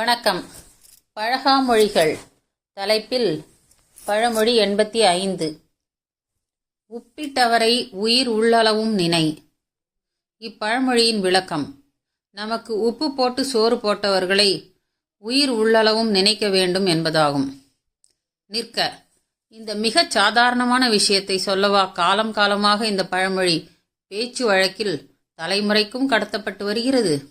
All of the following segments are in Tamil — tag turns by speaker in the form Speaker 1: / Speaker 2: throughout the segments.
Speaker 1: வணக்கம். பழகாமொழிகள். தலைப்பில் பழமொழி எண்பத்தி ஐந்து. உப்பிட்டவரை உயிர் உள்ளளவும் நினை. இப்பழமொழியின் விளக்கம். நமக்கு உப்பு போட்டு சோறு போட்டவர்களை உயிர் உள்ளளவும் நினைக்க வேண்டும் என்பதாகும். நிற்க. இந்த மிகச் சாதாரணமான விஷயத்தை சொல்லவா காலம் காலமாக இந்த பழமொழி பேச்சு வழக்கில் தலைமுறைக்கும் கடத்தப்பட்டு வருகிறது?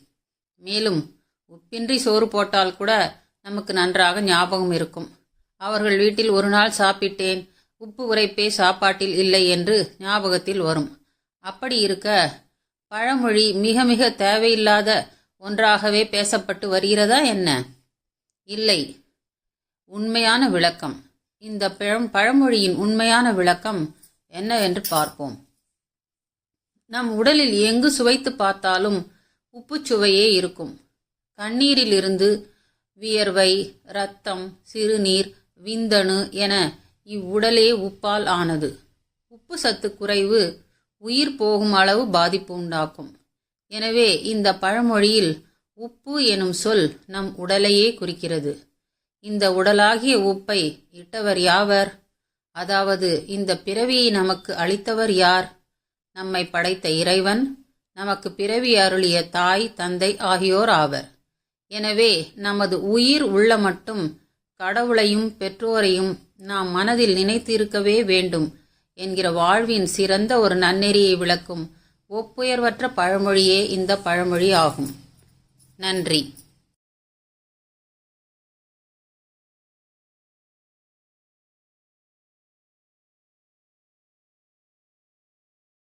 Speaker 1: மேலும் உப்பின்றி சோறு போட்டால் கூட நமக்கு நன்றாக ஞாபகம் இருக்கும். அவர்கள் வீட்டில் ஒரு நாள் சாப்பிட்டேன். உப்பு உரைப்பே சாப்பாட்டில் இல்லை என்று ஞாபகத்தில் வரும். அப்படி இருக்க பழமொழி மிக மிக தேவையில்லாத ஒன்றாகவே பேசப்பட்டு வருகிறதா என்ன? இல்லை. உண்மையான விளக்கம். இந்த பழம் பழமொழியின் உண்மையான விளக்கம் என்னவென்று பார்ப்போம். நம் உடலில் எங்கு சுவைத்து பார்த்தாலும் உப்புச் சுவையே இருக்கும். கண்ணீரிலிருந்து வியர்வை இரத்தம் சிறுநீர் விந்தணு என இவ்வுடலே உப்பால் ஆனது. உப்பு சத்து குறைவு உயிர் போகும் அளவு பாதிப்பு உண்டாக்கும். எனவே இந்த பழமொழியில் உப்பு எனும் சொல் நம் உடலையே குறிக்கிறது. இந்த உடலாகிய உப்பை இட்டவர் யாவர்? அதாவது இந்த பிறவியை நமக்கு அளித்தவர் யார்? நம்மை படைத்த இறைவன் நமக்கு பிறவி அருளிய தாய் தந்தை ஆகியோர் ஆவர். எனவே நமது உயிர் உள்ள மட்டும் கடவுளையும் பெற்றோரையும் நாம் மனதில் நினைத்திருக்கவே வேண்டும் என்கிற வாழ்வின் சிறந்த ஒரு நன்னெறியை விளக்கும் ஒப்புயர்வற்ற பழமொழியே இந்த பழமொழி ஆகும். நன்றி.